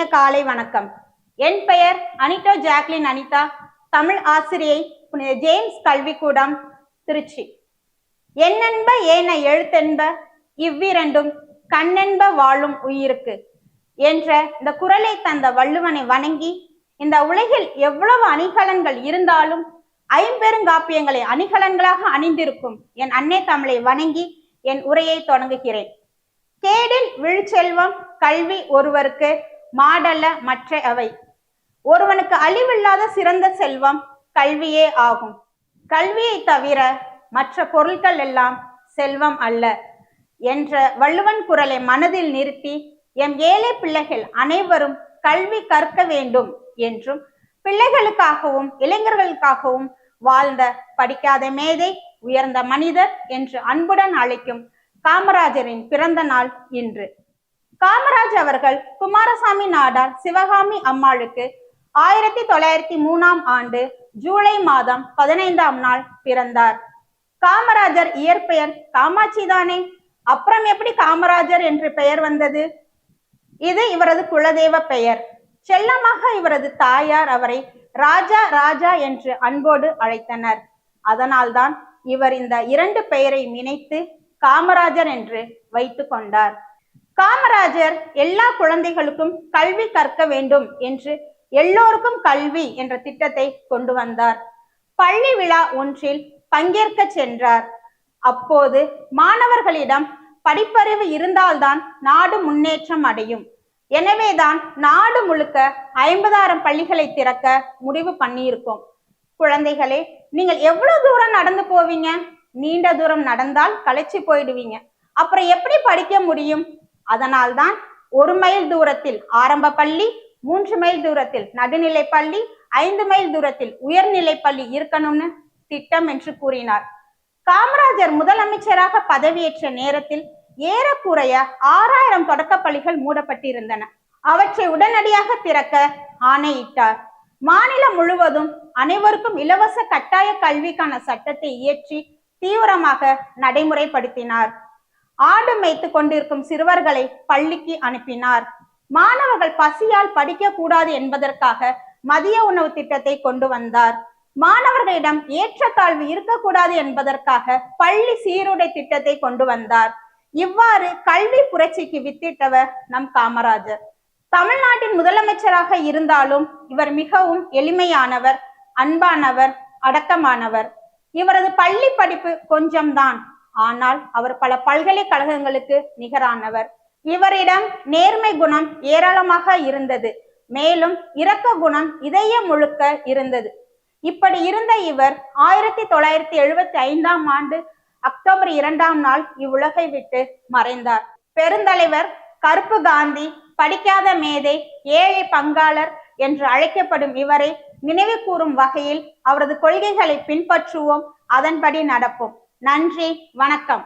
இனிய காலை வணக்கம். என் பெயர் அனிதா ஜாக்லின் அனிதா. தமிழ் ஆசிரியை புனித ஜேம்ஸ் கல்விக்கூடம் திருச்சி. என்னென்ப ஏன எழுத்தென்ப? இவ்விரண்டும் கண்ணென்ப வாழும் உயிருக்கு என்ற இந்த குரலை தந்த வள்ளுவனை வணங்கி இந்த உலகில் எவ்வளவு அணிகலன்கள் இருந்தாலும் ஐம்பெருங்காப்பியங்களை அணிகலன்களாக அணிந்திருக்கும் என் அன்னை தமிழை வணங்கி என் உரையை தொடங்குகிறேன். கேடில் விழுச்செல்வம் கல்வி ஒருவருக்கு மாடல்ல மற்ற அவை. ஒருவனுக்கு அழிவில்லாத சிறந்த செல்வம் கல்வியே ஆகும். கல்வியை தவிர மற்ற பொருட்கள் எல்லாம் செல்வம் அல்ல என்ற வள்ளுவன் குரலை மனதில் நிறுத்தி எம் ஏழை பிள்ளைகள் அனைவரும் கல்வி கற்க வேண்டும் என்றும் பிள்ளைகளுக்காகவும் இளைஞர்களுக்காகவும் வாழ்ந்த படிக்காத மேதை உயர்ந்த மனிதர் என்று அன்புடன் அழைக்கும் காமராஜரின் பிறந்த நாள் இன்று. காம காமராஜ் அவர்கள் குமாரசாமி நாடார் சிவகாமி அம்மாளுக்கு ஆயிரத்தி தொள்ளாயிரத்தி மூணாம் ஆண்டு ஜூலை மாதம் பதினைந்தாம் நாள் பிறந்தார். காமராஜர் இயற்பெயர் காமாட்சி தானே? அப்புறம் எப்படி காமராஜர் என்று பெயர் வந்தது? இது இவரது குலதெய்வ பெயர். செல்லமாக இவரது தாயார் அவரை ராஜா ராஜா என்று அன்போடு அழைத்தனர். அதனால்தான் இவர் இந்த இரண்டு பெயரை இணைத்து காமராஜர் என்று வைத்து கொண்டார். காமராஜர் எல்லா குழந்தைகளுக்கும் கல்வி கற்க வேண்டும் என்று எல்லோருக்கும் கல்வி என்ற திட்டத்தை கொண்டு வந்தார். பள்ளி விழா ஒன்றில் பங்கேற்க சென்றார். அப்போது மாணவர்களிடம் படிப்பறிவு இருந்தால்தான் நாடு முன்னேற்றம் அடையும். எனவேதான் நாடு முழுக்க ஐம்பதாயிரம் பள்ளிகளை திறக்க முடிவு பண்ணியிருக்கோம். குழந்தைகளே நீங்கள் எவ்வளவு தூரம் நடந்து போவீங்க? நீண்ட தூரம் நடந்தால் களைச்சி போயிடுவீங்க. அப்புறம் எப்படி படிக்க முடியும்? அதனால்தான் ஒரு மைல் தூரத்தில் ஆரம்ப பள்ளி மூன்று மைல் தூரத்தில் நடுநிலை பள்ளி ஐந்து மைல் தூரத்தில் உயர்நிலை பள்ளி இருக்கணும்னு திட்டம் என்று கூறினார். காமராஜர் முதலமைச்சராக பதவியேற்ற நேரத்தில் ஏறக்குறைய ஆறாயிரம் தொடக்க பள்ளிகள் மூடப்பட்டிருந்தன. அவற்றை உடனடியாக திறக்க ஆணையிட்டார். மாநிலம் முழுவதும் அனைவருக்கும் இலவச கட்டாய கல்விக்கான சட்டத்தை இயற்றி தீவிரமாக நடைமுறைப்படுத்தினார். ஆடு மேய்த்து கொண்டிருக்கும் சிறுவர்களை பள்ளிக்கு அனுப்பினார். மாணவர்கள் பசியால் படிக்க கூடாது என்பதற்காக மதிய உணவு திட்டத்தை கொண்டு வந்தார். மாணவர்களிடம் ஏற்றத்தாழ்வு இருக்கக்கூடாது என்பதற்காக பள்ளி சீருடை திட்டத்தை கொண்டு வந்தார். இவ்வாறு கல்வி புரட்சிக்கு வித்திட்டவர் நம் காமராஜர். தமிழ்நாட்டின் முதலமைச்சராக இருந்தாலும் இவர் மிகவும் எளிமையானவர் அன்பானவர் அடக்கமானவர். இவரது பள்ளி படிப்பு கொஞ்சம்தான். ஆனால் அவர் பல பல்கலைக்கழகங்களுக்கு நிகரானவர். இவரிடம் நேர்மை குணம் ஏராளமாக இருந்தது. மேலும் இரக்க குணம் இதயம் முழுக்க இருந்தது. இப்படி இருந்த இவர் ஆயிரத்தி தொள்ளாயிரத்தி எழுபத்தி ஐந்தாம் ஆண்டு அக்டோபர் இரண்டாம் நாள் இவ்வுலகை விட்டு மறைந்தார். பெருந்தலைவர் கருப்பு காந்தி படிக்காத மேதை ஏழை பங்காளர் என்று அழைக்கப்படும் இவரை நினைவு கூறும் வகையில் அவரது கொள்கைகளை பின்பற்றுவோம் அதன்படி நடப்போம். நன்றி வணக்கம்.